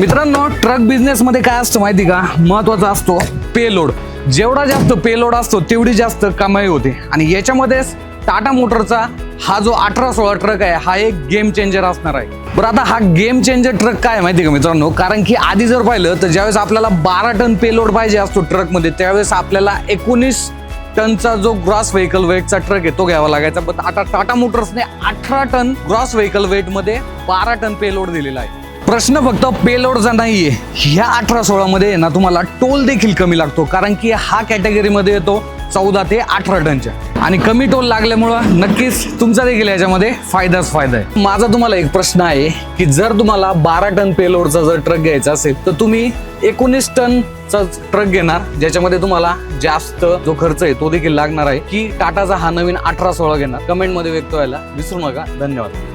मित्रांनो truck business मध्ये काय असतं माहिती का? महत्त्वाचा असतो पेलोड जेवढा जास्त पेलोड असतो तेवढी जास्त कमाई होते. आणि याच्यामध्येच टाटा मोटरचा हा जो अठरा सोळा ट्रक आहे हा एक गेम चेंजर असणार आहे. बरं आता हा गेम चेंजर ट्रक काय आहे माहिती का मित्रांनो? कारण की आधी जर पाहिलं तर ज्यावेळेस आपल्याला बारा टन पेलोड पाहिजे असतो ट्रकमध्ये त्यावेळेस आपल्याला एकोणीस टनचा जो ग्रॉस व्हेकल वेटचा ट्रक आहे तो घ्यावा लागायचा. पण आता टाटा मोटर्सने अठरा टन ग्रॉस व्हेकल वेटमध्ये बारा टन पेलोड दिलेला आहे. प्रश्न फक्त पेलोडचा नाहीये. ह्या अठरा सोळा मध्ये ना तुम्हाला टोल देखील कमी लागतो. कारण की हा कॅटेगरीमध्ये येतो चौदा ते अठरा टनच्या. आणि कमी टोल लागल्यामुळं नक्कीच तुमचा देखील याच्यामध्ये फायदाच फायदा आहे. माझा तुम्हाला एक प्रश्न आहे की जर तुम्हाला बारा टन पेलोडचा जर ट्रक घ्यायचा असेल तर तुम्ही एकोणीस टनचा ट्रक घेणार ज्याच्यामध्ये तुम्हाला जास्त जो खर्च आहे तो देखील लागणार आहे. की टाटाचा हा नवीन अठरा सोळा घेणार. कमेंटमध्ये व्यक्त व्हायला विसरू नका. धन्यवाद.